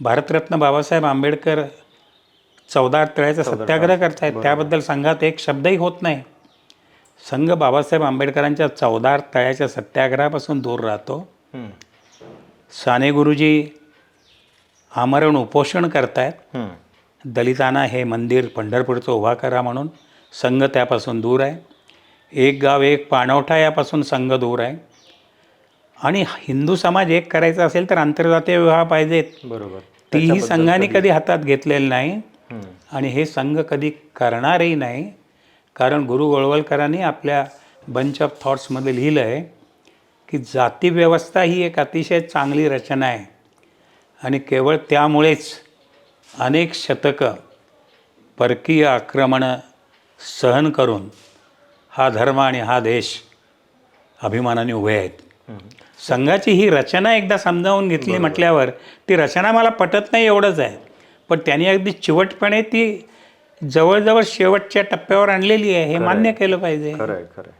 भारतरत्न बाबासाहेब आंबेडकर चौदा तळ्याचा सत्याग्रह करतायत. त्याबद्दल संघात एक शब्दही होत नाही. संघ बाबासाहेब आंबेडकरांच्या चौदार तळ्याच्या सत्याग्रहापासून दूर राहतो. साने गुरुजी आमरण उपोषण करतायत. दलितांना हे मंदिर पंढरपूरचं उभा करा म्हणून संघ त्यापासून दूर आहे. एक गाव एक पाणवठा यापासून संघ दूर आहे. आणि हिंदू समाज एक करायचा असेल तर आंतरजातीय विवाह पाहिजेत. बरोबर. तीही संघाने कधी हातात घेतलेलं नाही. आणि हे संघ कधी करणारही नाही. कारण गुरु गोळवलकरांनी आपल्या बंच ऑफ थॉट्समध्ये लिहिलं आहे की जातीव्यवस्था ही एक अतिशय चांगली रचना आहे. आणि केवळ त्यामुळेच अनेक शतकं परकीय आक्रमणं सहन करून हा धर्म आणि हा देश अभिमानाने उभे आहेत. संघाची ही रचना एकदा समजावून घेतली म्हटल्यावर ती रचना मला पटत नाही एवढंच आहे. पण त्यांनी अगदी चिवटपणे ती जवळजवळ शेवटच्या टप्प्यावर आणलेली आहे हे मान्य केलं पाहिजे. खरं आहे खरं